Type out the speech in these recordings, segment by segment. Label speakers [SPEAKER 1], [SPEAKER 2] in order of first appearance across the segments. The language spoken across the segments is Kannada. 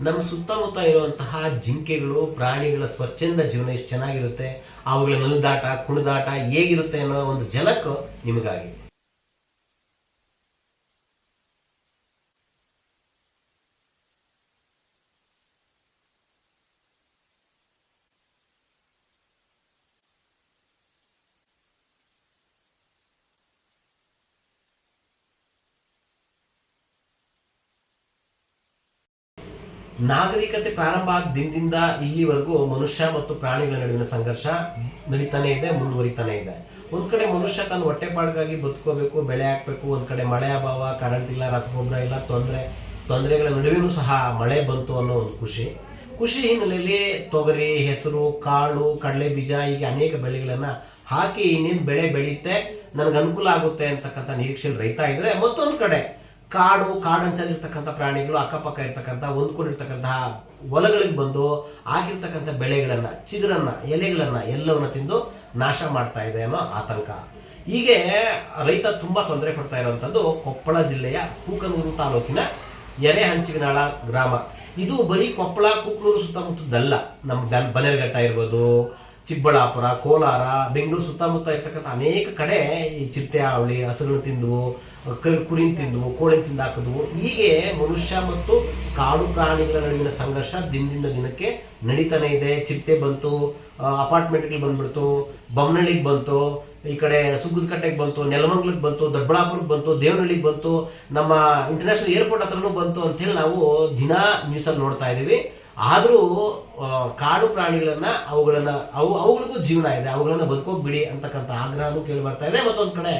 [SPEAKER 1] ನಮ್ಮ ಸುತ್ತಮುತ್ತ ಇರುವಂತಹ ಜಿಂಕೆಗಳು, ಪ್ರಾಣಿಗಳ ಸ್ವಚ್ಛಂದ ಜೀವನ ಎಷ್ಟು ಚೆನ್ನಾಗಿರುತ್ತೆ, ಅವುಗಳ ನಲ್ದಾಟ, ಕುಣಿದಾಟ ಹೇಗಿರುತ್ತೆ ಅನ್ನೋ ಒಂದು ಜಲಕ್ಕೂ ನಿಮಗಾಗಿ ನಾಗರಿಕತೆ ಪ್ರಾರಂಭ ಆದ ದಿನದಿಂದ ಇಲ್ಲಿವರೆಗೂ ಮನುಷ್ಯ ಮತ್ತು ಪ್ರಾಣಿಗಳ ನಡುವಿನ ಸಂಘರ್ಷ ನಡೀತಾನೆ ಇದೆ, ಮುಂದುವರಿತಾನೆ ಇದೆ. ಒಂದ್ ಕಡೆ ಮನುಷ್ಯ ತನ್ನ ಹೊಟ್ಟೆಪಾಡಿಗಾಗಿ ಬದುಕೋಬೇಕು ಬೆಳೆ ಹಾಕ್ಬೇಕು, ಒಂದ್ ಕಡೆ ಮಳೆ ಅಭಾವ ಕರೆಂಟ್ ಇಲ್ಲ, ರಸಗೊಬ್ಬರ ಇಲ್ಲ, ತೊಂದರೆ, ತೊಂದರೆಗಳ ನಡುವೆನೂ ಸಹ ಮಳೆ ಬಂತು ಅನ್ನೋ ಒಂದು ಖುಷಿ. ಖುಷಿ ಹಿನ್ನೆಲೆಯಲ್ಲಿ ತೊಗರಿ, ಹೆಸರು, ಕಾಳು ಕಡಲೆ ಬೀಜ ಹೀಗೆ ಅನೇಕ ಬೆಳೆಗಳನ್ನ ಹಾಕಿ ಇನ್ನೇನು ಬೆಳೆ ಬೆಳೆಯುತ್ತೆ ನನಗೆ ಅನುಕೂಲ ಆಗುತ್ತೆ ಅಂತಕ್ಕಂಥ ನಿರೀಕ್ಷೆಯಲ್ಲಿ ರೈತ ಇದ್ರೆ ಮತ್ತೊಂದು ಕಡೆ ಕಾಡು ಕಾಡಂಚಲ್ಲಿರ್ತಕ್ಕಂಥ ಪ್ರಾಣಿಗಳು, ಅಕ್ಕಪಕ್ಕ ಇರ್ತಕ್ಕಂಥ ಹೊಂದ್ಕೊಂಡಿರ್ತಕ್ಕಂತಹ ಹೊಲಗಳಿಗೆ ಬಂದು ಆಗಿರ್ತಕ್ಕಂಥ ಬೆಳೆಗಳನ್ನ, ಚಿಗುರನ್ನ, ಎಲೆಗಳನ್ನ ಎಲ್ಲವನ್ನ ತಿಂದು ನಾಶ ಮಾಡ್ತಾ ಇದೆ ಅನ್ನೋ ಆತಂಕ. ಹೀಗೆ ರೈತ ತುಂಬಾ ತೊಂದರೆ ಪಡ್ತಾ ಇರುವಂತದ್ದು ಕೊಪ್ಪಳ ಜಿಲ್ಲೆಯ ಕೂಕನೂರು ತಾಲೂಕಿನ ಎರೆ ಹಂಚಿಗನಾಳ ಗ್ರಾಮ. ಇದು ಬರೀ ಕೊಪ್ಪಳ, ಕೂಕನೂರು ಸುತ್ತಮುತ್ತದಲ್ಲ. ನಮ್ಮ ಬನ್- ಬನ್ನೇರುಘಟ್ಟ ಇರ್ಬೋದು ಚಿಕ್ಕಬಳ್ಳಾಪುರ, ಕೋಲಾರ, ಬೆಂಗಳೂರು ಸುತ್ತಮುತ್ತ ಇರ್ತಕ್ಕಂಥ ಅನೇಕ ಕಡೆ ಈ ಚಿರತೆ ಹಾವಳಿ ಹಸುಗಳು ತಿಂದವು ಕರ್ ಕುರಿನ ತಿಂದವು, ಕೋಳಿನ ತಿಂದು ಹಾಕಿದ್ವು. ಹೀಗೆ ಮನುಷ್ಯ ಮತ್ತು ಕಾಡು ಪ್ರಾಣಿಗಳ ನಡುವಿನ ಸಂಘರ್ಷ ದಿನದಿಂದ ದಿನಕ್ಕೆ ನಡೀತಾನೆ ಇದೆ. ಚಿರತೆ ಬಂತು ಅಪಾರ್ಟ್ಮೆಂಟ್ಗಳು ಬಂದ್ಬಿಡ್ತು ಬೊಮ್ಮನಹಳ್ಳಿಗೆ ಬಂತು, ಈ ಕಡೆ ಸುಗ್ಗದಕಟ್ಟೆಗೆ ಬಂತು ನೆಲಮಂಗ್ಲಕ್ಕೆ ಬಂತು ದೊಡ್ಡಬಳ್ಳಾಪುರಕ್ಕೆ ಬಂತು, ದೇವನಹಳ್ಳಿಗೆ ಬಂತು, ನಮ್ಮ ಇಂಟರ್ನ್ಯಾಷನಲ್ ಏರ್ಪೋರ್ಟ್ ಹತ್ರನೂ ಬಂತು ಅಂತೇಳಿ ನಾವು ದಿನಾ ನ್ಯೂಸಲ್ಲಿ ನೋಡ್ತಾ ಇದೀವಿ ಆದರೂ ಕಾಡು ಪ್ರಾಣಿಗಳನ್ನ ಅವುಗಳನ್ನ, ಅವು, ಅವುಗಳಿಗೂ ಜೀವನ ಇದೆ. ಅವುಗಳನ್ನ ಬದುಕೋಕ್ ಬಿಡಿ ಅಂತಕ್ಕಂಥ ಆಗ್ರಹನೂ ಕೇಳಿ ಬರ್ತಾ ಇದೆ. ಮತ್ತೊಂದು ಕಡೆ,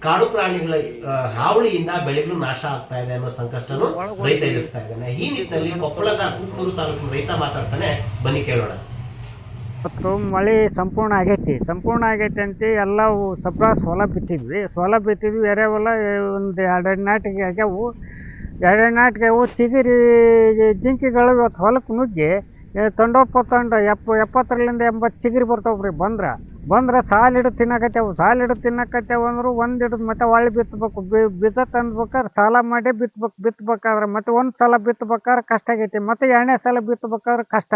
[SPEAKER 1] ಕಾಡು ಪ್ರಾಣಿಗಳ ಹಾವಳಿಯಿಂದ ಬೆಳೆಗಳು ನಾಶ ಆಗ್ತಾ ಇದೆ ಅನ್ನೋ ಸಂಕಷ್ಟನು ರೈತ ಎದುರಿಸ್ತಾ ಇದ್ದಾನೆ. ಈ ನಿಟ್ಟಿನಲ್ಲಿ ಕೊಪ್ಪಳದ ಕುಕ್ಕೂರು ತಾಲೂಕಿನ ರೈತ ಮಾತಾಡ್ತಾನೆ. ಬನ್ನಿ ಕೇಳೋಣ.
[SPEAKER 2] ಮತ್ತು ಮಳೆ ಸಂಪೂರ್ಣ ಆಗೈತಿ. ಸಂಪೂರ್ಣ ಆಗೈತಿ ಅಂತ ಎಲ್ಲವು ಸಪ್ರ ಸೋಲ ಬಿತ್ತಿದ್ವಿ. ಸೋಲ ಬಿತ್ತಿದ್ವಿ ಎರೆಹೊಲ ಒಂದು ಎರಡೆರಡು ನಾಟಿಗೆ ಆಗ್ಯಾವು. ಎರಡೆರಡು ನಾಟಿಗೆ ಅವು ಚಿಗಿರಿ ಜಿಂಕೆಗಳು ಇವತ್ತು ಹೊಲಕ್ಕೆ ನುಗ್ಗಿ ತೊಂಡೋಪ್ಪ ತೊಂಡ ಎಪ್ಪ, ಎಪ್ಪತ್ತರಲ್ಲಿಂದ ಎಂಬತ್ತು ಚಿಗಿರಿ ಬರ್ತಾವ್ರಿ ಬಂದ್ರೆ. ಬಂದ್ರೆ ಸಾಲು ಹಿಡಿದು ತಿನ್ನಕತ್ತೇವು, ಸಾಲು ಹಿಡಿದು ತಿನ್ನಕತ್ತೇವು ಅಂದ್ರೆ ಒಂದು ಹಿಡಿದು ಮತ್ತೆ ಹೊಳ್ಳಿ ಬಿತ್ತಬೇಕು ಬೀಜ ತಂದ್ಬೇಕಾದ್ರೆ ಸಾಲ ಮಾಡಿ ಬಿತ್ಬೇಕು ಬಿತ್ತಬೇಕಾದ್ರೆ ಮತ್ತೆ ಒಂದು ಸಲ ಬಿತ್ತಬೇಕಾದ್ರೆ ಕಷ್ಟ ಆಗೈತಿ, ಮತ್ತೆ ಎರಡನೇ ಸಲ ಬಿತ್ತಬೇಕಾದ್ರೆ ಕಷ್ಟ.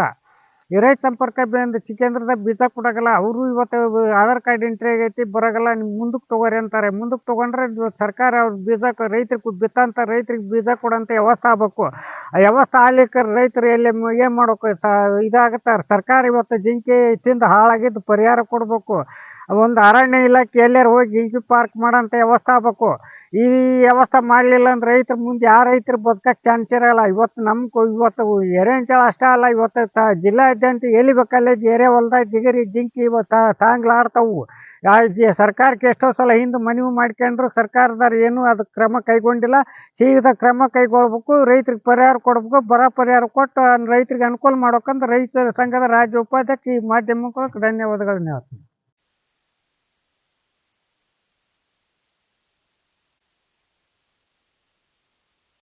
[SPEAKER 2] ರೈತ ಸಂಪರ್ಕ ಬಂದು ಚಿಕ್ಕೇಂದ್ರದಾಗ ಬೀಜ ಕೊಡೋಗಲ್ಲ ಅವರು ಇವತ್ತು ಆಧಾರ್ ಕಾರ್ಡ್ ಎಂಟ್ರಿ ಆಗೈತಿ, ಬರೋಗಲ್ಲ ನಿಮ್ಗೆ ಮುಂದಕ್ಕೆ ತಗೋರಿ ಅಂತಾರೆ. ಮುಂದಕ್ಕೆ ತೊಗೊಂಡ್ರೆ ಸರ್ಕಾರ ಸರ್ಕಾರ ಅವ್ರ ಬೀಜ ರೈತರಿಗೆ ಬಿತ್ತಂತ ರೈತರಿಗೆ ಬೀಜ ಕೊಡೋಂಥ ವ್ಯವಸ್ಥೆ ಆಗ್ಬೇಕು. ಆ ವ್ಯವಸ್ಥೆ ಆಗ್ಲಿಕ್ಕೆ ರೈತರು ಎಲ್ಲಿ ಏನು ಮಾಡಬೇಕು? ಸ ಇದಾಗುತ್ತೆ, ಸರ್ಕಾರ ಇವತ್ತು ಜಿಂಕೆ ತಿಂದ ಹಾಳಾಗಿದ್ದು ಪರಿಹಾರ ಕೊಡಬೇಕು. ಒಂದು ಅರಣ್ಯ ಇಲಾಖೆ ಎಲ್ಲಾರು ಹೋಗಿ ಜಿಂಕೆ ಪಾರ್ಕ್ ಮಾಡೋಂಥ ವ್ಯವಸ್ಥೆ ಆಗ್ಬೇಕು. ಈ ವ್ಯವಸ್ಥೆ ಮಾಡಲಿಲ್ಲ ಅಂದ್ರೆ ರೈತರ ಮುಂದೆ ಯಾವ ರೈತರು ಬದುಕಕ್ಕೆ ಚಾನ್ಸ್ ಇರಲ್ಲ. ಇವತ್ತು ನಮ್ಮ ಇವತ್ತು ಎರೆಂಚಳ ಅಷ್ಟೇ ಅಲ್ಲ, ಇವತ್ತು ಜಿಲ್ಲಾದ್ಯಂತ ಎಲ್ಲಿ ಬೇಕಲ್ಲ ಎರೆ ಹೊಲ್ದಾಗ ಜಿಗರಿ, ಜಿಂಕಿ ಇವತ್ತು ತಾಂಗ್ಲಾಡ್ತಾವು ಸರ್ಕಾರಕ್ಕೆ ಎಷ್ಟೋ ಸಲ ಹಿಂದೆ ಮನವಿ ಮಾಡ್ಕೊಂಡ್ರು ಸರ್ಕಾರದವ್ರು ಏನು ಅದು ಕ್ರಮ ಕೈಗೊಂಡಿಲ್ಲ. ಶೀಘ್ರ ಕ್ರಮ ಕೈಗೊಳ್ಬೇಕು, ರೈತರಿಗೆ ಪರಿಹಾರ ಕೊಡ್ಬೇಕು, ಬರ ಪರಿಹಾರ ಕೊಟ್ಟು ರೈತರಿಗೆ ಅನುಕೂಲ ಮಾಡ್ಬೇಕಂದ್ರೆ ರೈತರ ಸಂಘದ ರಾಜ್ಯ ಉಪಾಧ್ಯಕ್ಷ ಈ ಮಾಧ್ಯಮಕ್ಕೆ ಧನ್ಯವಾದಗಳನ್ನ ಹೇಳ್ತೀನಿ.